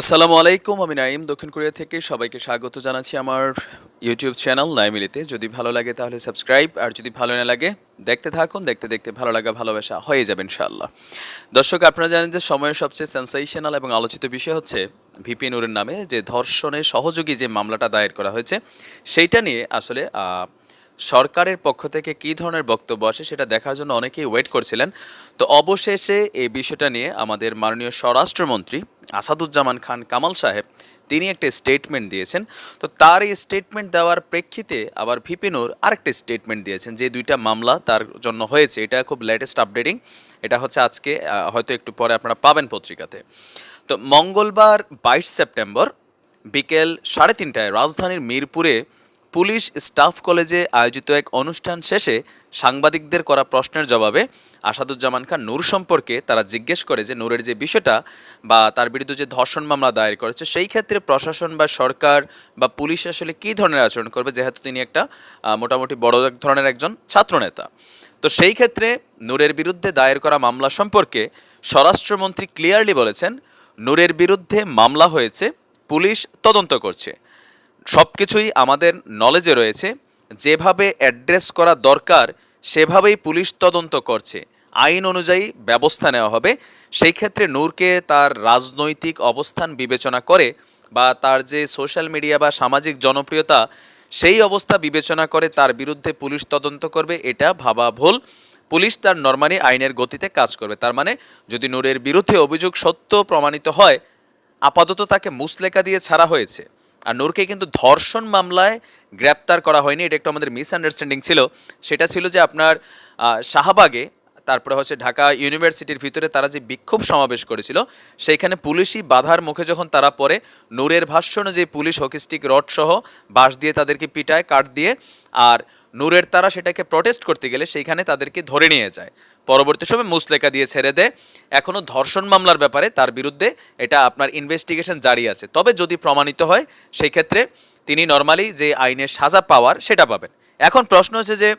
আসসালামু আলাইকুম, আমি নাইম দক্ষিণ কোরিয়া থেকে সবাইকে স্বাগত জানাচ্ছি আমার ইউটিউব চ্যানেল নাইমিলিতে। যদি ভালো লাগে তাহলে সাবস্ক্রাইব, আর যদি ভালো না লাগে, দেখতে থাকুন, দেখতে দেখতে ভালো লাগা, ভালোবাসা হয়ে যাবে ইনশাআল্লাহ। দর্শক, আপনারা জানেন যে সময়ের সবচেয়ে সেন্সেশনাল এবং আলোচিত বিষয় হচ্ছে ভিপি নুরের নামে যে ধর্ষণের সহযোগী যে মামলাটা দায়ের করা হয়েছে, সেইটা নিয়ে আসলে সরকারের পক্ষ থেকে কী ধরনের বক্তব্য আসে সেটা দেখার জন্য অনেকেই ওয়েট করছিলেন। তো অবশেষে এই বিষয়টা নিয়ে আমাদের মাননীয় স্বরাষ্ট্রমন্ত্রী আসাদুজ্জামান খান কামাল সাহেব, তিনি একটা স্টেটমেন্ট দিয়েছেন। তো তার এই স্টেটমেন্ট দেওয়ার প্রেক্ষিতে আবার ভিপিনুর আরেকটা স্টেটমেন্ট দিয়েছেন যে দুইটা মামলা তার জন্য হয়েছে। এটা খুব লেটেস্ট আপডেটিং এটা হচ্ছে আজকে হয়তো একটু পরে আপনারা পাবেন পত্রিকাতে। তো মঙ্গলবার বাইশ সেপ্টেম্বর বিকেল সাড়ে তিনটায় রাজধানীর মিরপুরে পুলিশ স্টাফ কলেজে আয়োজিত এক অনুষ্ঠান শেষে সাংবাদিকদের করা প্রশ্নের জবাবে আসাদুজ্জামান খান নূর সম্পর্কে তারা জিজ্ঞেস করে যে নূরের যে বিষয়টা বা তার বিরুদ্ধে যে ধর্ষণ মামলা দায়ের করেছে, সেই ক্ষেত্রে প্রশাসন বা সরকার বা পুলিশ আসলে কী ধরনের আচরণ করবে? যেহেতু তিনি একটা মোটামুটি বড় এক ধরনের একজন ছাত্রনেতা। তো সেই ক্ষেত্রে নূরের বিরুদ্ধে দায়ের করা মামলা সম্পর্কে স্বরাষ্ট্রমন্ত্রী ক্লিয়ারলি বলেছেন, নূরের বিরুদ্ধে মামলা হয়েছে, পুলিশ তদন্ত করছে। সব কিছুই আমাদের নলেজে রয়েছে। যেভাবে অ্যাড্রেস করা দরকার, সেভাবেই পুলিশ তদন্ত করছে। আইন অনুযায়ী ব্যবস্থা নেওয়া হবে। সেই ক্ষেত্রে নূরকে তার রাজনৈতিক অবস্থান বিবেচনা করে বা তার যে সোশ্যাল মিডিয়া বা সামাজিক জনপ্রিয়তা, সেই অবস্থা বিবেচনা করে তার বিরুদ্ধে পুলিশ তদন্ত করবে, এটা ভাবা ভুল। পুলিশ তার নর্মালি আইনের গতিতে কাজ করবে। তার মানে যদি নূরের বিরুদ্ধে অভিযোগ সত্য প্রমাণিত হয়, আপাতত তাকে মুসলেকা দিয়ে ছাড়া হয়েছে। আর নূরকে কিন্তু ধর্ষণ মামলায় গ্রেপ্তার করা হয়নি, এটা একটু আমাদের মিসআন্ডারস্ট্যান্ডিং ছিল। সেটা ছিল যে আপনার শাহবাগে, তারপরে হচ্ছে ঢাকা ইউনিভার্সিটির ভিতরে তারা যে বিক্ষোভ সমাবেশ করেছিল, সেইখানে পুলিশই বাধার মুখে যখন তারা পড়ে, নূরের ভাষ্য অনুযায়ী পুলিশ হকিস্টিক রড সহ বাঁশ দিয়ে তাদেরকে পিটায়, কাঠ দিয়ে, আর নূরের তারা সেটাকে প্রটেস্ট করতে গেলে সেইখানে তাদেরকে ধরে নিয়ে যায়। পরবর্তী সময় মুসলেকা দিয়ে ছেড়ে দেয়। এখনও ধর্ষণ মামলার ব্যাপারে তার বিরুদ্ধে এটা আপনার ইনভেস্টিগেশন জারি আছে। তবে যদি প্রমাণিত হয় সেই ক্ষেত্রে তিনি নর্মালি যে আইনের সাজা পাওয়ার সেটা পাবেন। এখন প্রশ্ন হচ্ছে যে,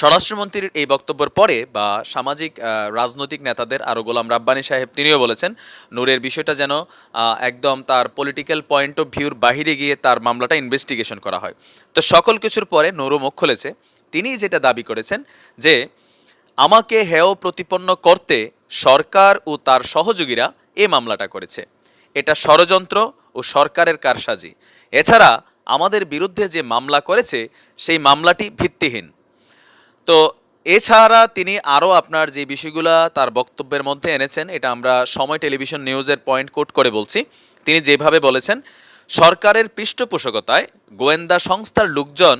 স্বরাষ্ট্রমন্ত্রীর এই বক্তব্যের পরে বা সামাজিক রাজনৈতিক নেতাদের আরও গোলাম রাব্বানী সাহেব তিনিও বলেছেন, নূরের বিষয়টা যেন একদম তার পলিটিক্যাল পয়েন্ট অফ ভিউর বাহিরে গিয়ে তার মামলাটা ইনভেস্টিগেশন করা হয়। তো সকল কিছুর পরে নূরও মুখ খুলেছে। তিনি যেটা দাবি করেছেন যে আমাকে হেয় প্রতিপন্ন করতে সরকার ও তার সহযোগীরা এ মামলাটা করেছে। এটা ষড়যন্ত্র ও সরকারের কারসাজি। এছাড়া আমাদের বিরুদ্ধে যে মামলা করেছে, সেই মামলাটি ভিত্তিহীন। তো এছাড়া তিনি আরও আপনার যে বিষয়গুলো তার বক্তব্যের মধ্যে এনেছেন, এটা আমরা সময় টেলিভিশন নিউজের পয়েন্ট কোট করে বলছি। তিনি যেভাবে বলেছেন, সরকারের পৃষ্ঠপোষকতায় গোয়েন্দা সংস্থার লোকজন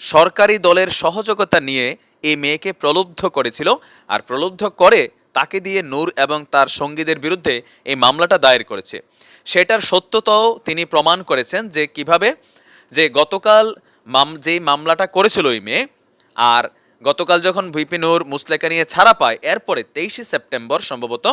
সরকারি দলের সহযোগিতা নিয়ে এই মেয়েকে প্রলুব্ধ করেছিল আর প্রলুব্ধ করে তাকে দিয়ে নূর এবং তার সঙ্গীদের বিরুদ্ধে এই মামলাটা দায়ের করেছে। সেটার সত্যতাও তিনি প্রমাণ করেছেন যে কীভাবে যে গতকাল মাম যেই মামলাটা করেছিল ওই মেয়ে আর গতকাল যখন ভিপি নূর মুসলেকা নিয়ে ছাড়া পায়, এরপরে তেইশে সেপ্টেম্বর সম্ভবত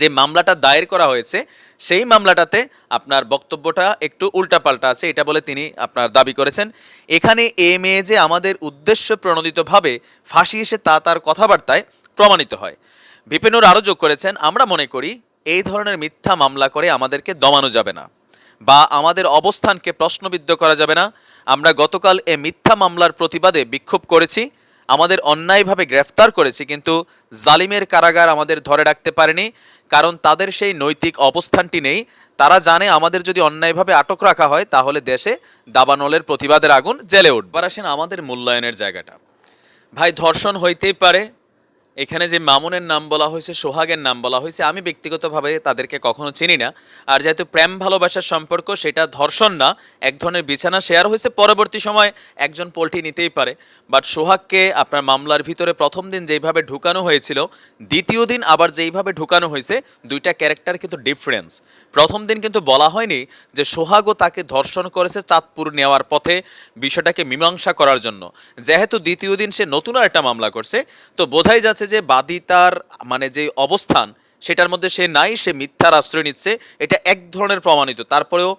যে মামলাটা দায়ের করা হয়েছে, সেই মামলাটাতে আপনার বক্তব্যটা একটু উল্টাপাল্টা আছে, এটা বলে তিনি আপনার দাবি করেছেন। এখানে এ মেয়ে যে আমাদের উদ্দেশ্য প্রণোদিতভাবে ফাঁসি এসে তা তার কথাবার্তায় প্রমাণিত হয়। বিপিনুর আরও যোগ করেছেন, আমরা মনে করি এই ধরনের মিথ্যা মামলা করে আমাদেরকে দমানো যাবে না বা আমাদের অবস্থানকে প্রশ্নবিদ্ধ করা যাবে না। আমরা গতকাল এ মিথ্যা মামলার প্রতিবাদে বিক্ষোভ করেছি আমাদের অন্যায়ভাবে গ্রেফতার করেছে, কিন্তু জালিমের কারাগার আমাদের ধরে রাখতে পারেনি, কারণ তাদের সেই নৈতিক অবস্থানটি নেই। তারা জানে আমাদের যদি অন্যায়ভাবে আটক রাখা হয়, তাহলে দেশে দাবানলের প্রতিবাদের আগুন জেলে উঠবার আসেন আমাদের মূল্যায়নের জায়গাটা। ভাই, ধর্ষণ হইতেই পারে এখানে যে মামুনের নাম বলা হয়েছে, সোহাগের নাম বলা হয়েছে, আমি ব্যক্তিগতভাবে তাদেরকে কখনো চিনি না। আর যেহেতু প্রেম ভালোবাসার সম্পর্ক, সেটা ধর্ষণ না, এক ধরনের বিছানা শেয়ার হয়েছে, পরবর্তী সময় একজন পোল্ট্রি নিতেই পারে। বাট সোহাগকে আপনার মামলার ভিতরে প্রথম দিন যেইভাবে ঢুকানো হয়েছিল, দ্বিতীয় দিন আবার যেইভাবে ঢুকানো হয়েছে, দুইটা ক্যারেক্টার কিন্তু ডিফারেন্স প্রথম দিন কিন্তু বলা হয়নি যে সোহাগও তাকে ধর্ষণ করেছে চাঁদপুর নেওয়ার পথে বিষয়টাকে মীমাংসা করার জন্য। যেহেতু দ্বিতীয় দিন সে নতুন আর একটা মামলা করছে, তো বোঝাই যাচ্ছে যে বাদিতার মানে যে অবস্থান, সেটার মধ্যে সে নাই, সে মিথ্যার আশ্রয় নিচ্ছে, এটা এক ধরনের প্রমাণিত। তারপরেও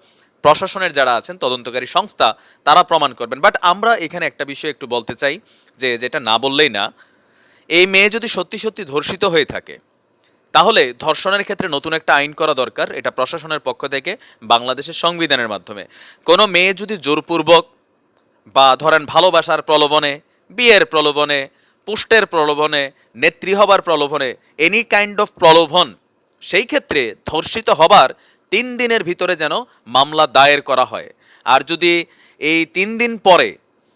প্রশাসনের যারা আছেন, তদন্তকারী সংস্থা, তারা প্রমাণ করবেন। বাট আমরা এখানে একটা বিষয় একটু বলতে চাই, যে যেটা না বললেই না, এই মেয়ে যদি সত্যি সত্যি ধর্ষিত হয়ে থাকে, তাহলে ধর্ষণের ক্ষেত্রে নতুন একটা আইন করা দরকার, এটা প্রশাসনের পক্ষ থেকে বাংলাদেশের সংবিধানের মাধ্যমে। কোনো মেয়ে যদি জোরপূর্বক বা ধরেন ভালোবাসার প্রলোভনে, বিয়ের প্রলোভনে পুষ্টের প্রলোভনে, নেত্রী হবার প্রলোভনে এনি কাইন্ড অফ প্রলোভন, সেই ক্ষেত্রে ধর্ষিত হবার তিন দিনের ভিতরে যেন মামলা দায়ের করা হয়। আর যদি এই তিন দিন পরে,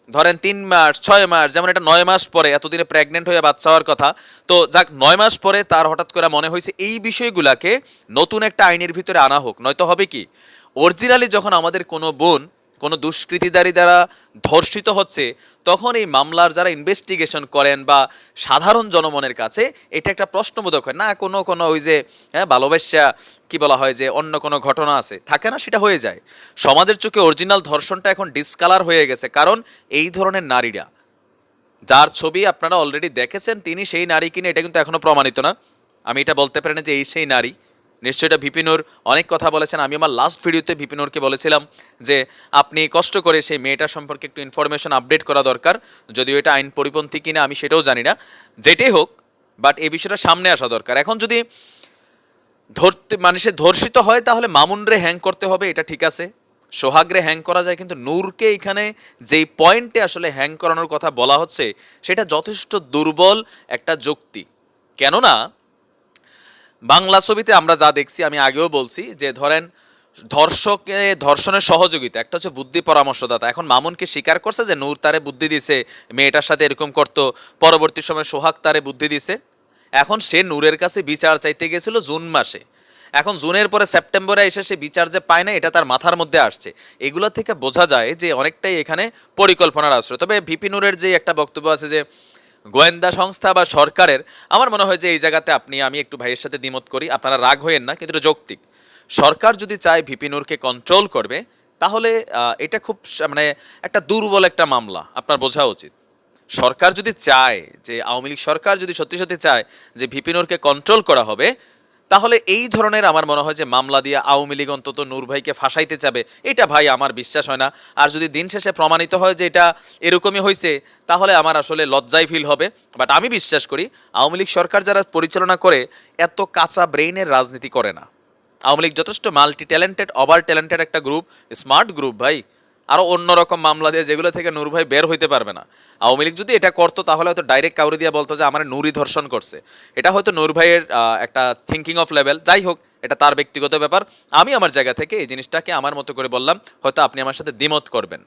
ধরেন তিন মাস, ছয় মাস, যেমন এটা নয় মাস পরে, এতদিনে প্রেগনেন্ট হয়ে বাচ্চা হওয়ার কথা, তো যাক, নয় মাস পরে তার হঠাৎ করে মনে হয়েছে এই বিষয়গুলাকে নতুন একটা আইনের ভিতরে আনা হোক। নয়তো হবে কি অরিজিনালি যখন আমাদের কোনো বোন কোনো দুষ্কৃতিদারী দ্বারা ধর্ষিত হচ্ছে, তখন এই মামলার যারা ইনভেস্টিগেশন করেন বা সাধারণ জনমনের কাছে এটা একটা প্রশ্নবোধক হয়। না, কোনো কোনো ওই যে হ্যাঁ ভালোবাসা কি বলা হয় যে, অন্য কোনো ঘটনা আছে, থাকে না, সেটা হয়ে যায়। সমাজের চোখে অরিজিনাল ধর্ষণটা এখন ডিসকালার হয়ে গেছে, কারণ এই ধরনের নারীরা, যার ছবি আপনারা অলরেডি দেখেছেন, তিনি সেই নারী কিনে, এটা কিন্তু এখনও প্রমাণিত না। আমি এটা বলতে পারি না যে এই সেই নারী। নিশ্চয়ই এটা ভিপিনুর অনেক কথা বলেছেন। আমি আমার লাস্ট ভিডিওতে ভিপিনুরকে বলেছিলাম যে, আপনি কষ্ট করে সেই মেয়েটা সম্পর্কে একটু ইনফরমেশন আপডেট করা দরকার। যদিও এটা আইন পরিপন্থী কিনা, আমি সেটাও জানি না। যেটাই হোক বাট এই বিষয়টা সামনে আসা দরকার। এখন যদি ধরতে মানুষের ধর্ষিত হয়, তাহলে মামুনরে হ্যাং করতে হবে, এটা ঠিক আছে। সোহাগরে হ্যাং করা যায়, কিন্তু নূরকে এখানে যেই পয়েন্টে আসলে হ্যাং করানোর কথা বলা হচ্ছে, সেটা যথেষ্ট দুর্বল একটা যুক্তি। কেননা বাংলা ছবিতে আমরা যা দেখছি, আমি আগেও বলছি যে ধরেন ধর্ষকে ধর্ষণের সহযোগিতা, একটা হচ্ছে বুদ্ধি পরামর্শদাতা। এখন মামুনকে স্বীকার করছে যে নূর তারে বুদ্ধি দিছে, মেয়েটার সাথে এরকম করতো, পরবর্তী সময় সোহাগ তারে বুদ্ধি দিছে। এখন সে নূরের কাছে বিচার চাইতে গেছিল জুন মাসে। এখন জুনের পরে সেপ্টেম্বরে এসে সে বিচার যে পায় না, এটা তার মাথার মধ্যে আসছে। এগুলো থেকে বোঝা যায় যে অনেকটাই এখানে পরিকল্পনার আশ্রয়। তবে ভিপি নূরের যে একটা বক্তব্য আছে যে গোয়েন্দা সংস্থা বা সরকারের, আমার মনে হয় যে এই জায়গাতে আপনি, আমি একটু ভাইয়ের সাথে দ্বিমত করি, আপনারা রাগ হইয়েন না, কিন্তু যৌক্তিক। সরকার যদি চায় ভিপিনুরকে কন্ট্রোল করবে, তাহলে এটা খুব মানে একটা দুর্বল একটা মামলা, আপনার বোঝা উচিত। সরকার যদি চায় যে, আওয়ামী লীগ সরকার যদি সত্যি সত্যি চায় যে ভিপিনুরকে কন্ট্রোল করা হবে তাহলে এই ধরনের আমার মনে হয় যে মামলা দিয়ে আওয়ামী লীগ অন্তত নূর ভাইকে ফাঁসাইতে চাবে, এটা ভাই আমার বিশ্বাস হয় না। আর যদি দিন শেষে প্রমাণিত হয় যে এটা এরকমই হয়েছে তাহলে আমার আসলে লজ্জায় ফিল হবে। বাট আমি বিশ্বাস করি, আওয়ামী লীগ সরকার যারা পরিচালনা করে, এত কাঁচা ব্রেইনের রাজনীতি করে না। আওয়ামী লীগ যথেষ্ট মাল্টি ট্যালেন্টেড ওভার ট্যালেন্টেড একটা গ্রুপ স্মার্ট গ্রুপ ভাই। আরও অন্যরকম মামলা দিয়ে যেগুলো থেকে নূর ভাই বের হইতে পারবে না। আওয়ামী লীগ যদি এটা করতো, তাহলে হয়তো ডাইরেক্ট কাউরে দিয়ে বলতো যে, আমার নুরই ধর্ষণ করছে। এটা হয়তো নূর ভাইয়ের একটা থিঙ্কিং অফ লেভেল যাই হোক, এটা তার ব্যক্তিগত ব্যাপার। আমি আমার জায়গা থেকে এই জিনিসটাকে আমার মতো করে বললাম, হয়তো আপনি আমার সাথে দ্বিমত করবেন।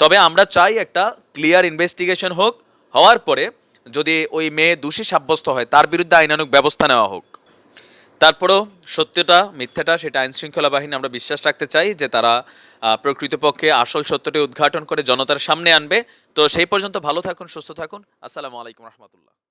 তবে আমরা চাই একটা ক্লিয়ার ইনভেস্টিগেশন হোক। হওয়ার পরে যদি ওই মেয়ে দোষী সাব্যস্ত হয়, তার বিরুদ্ধে আইনানুক ব্যবস্থা নেওয়া হোক। তারপরেও সত্যটা, মিথ্যাটা সেটা আইন শৃঙ্খলা বাহিনী আমরা বিশ্বাস রাখতে চাই যে তারা প্রকৃতপক্ষে আসল সত্যটি উদ্ঘাটন করে জনতার সামনে আনবে। তো সেই পর্যন্ত ভালো থাকুন, সুস্থ থাকুন। আসসালামু আলাইকুম রহমতুল্লাহ।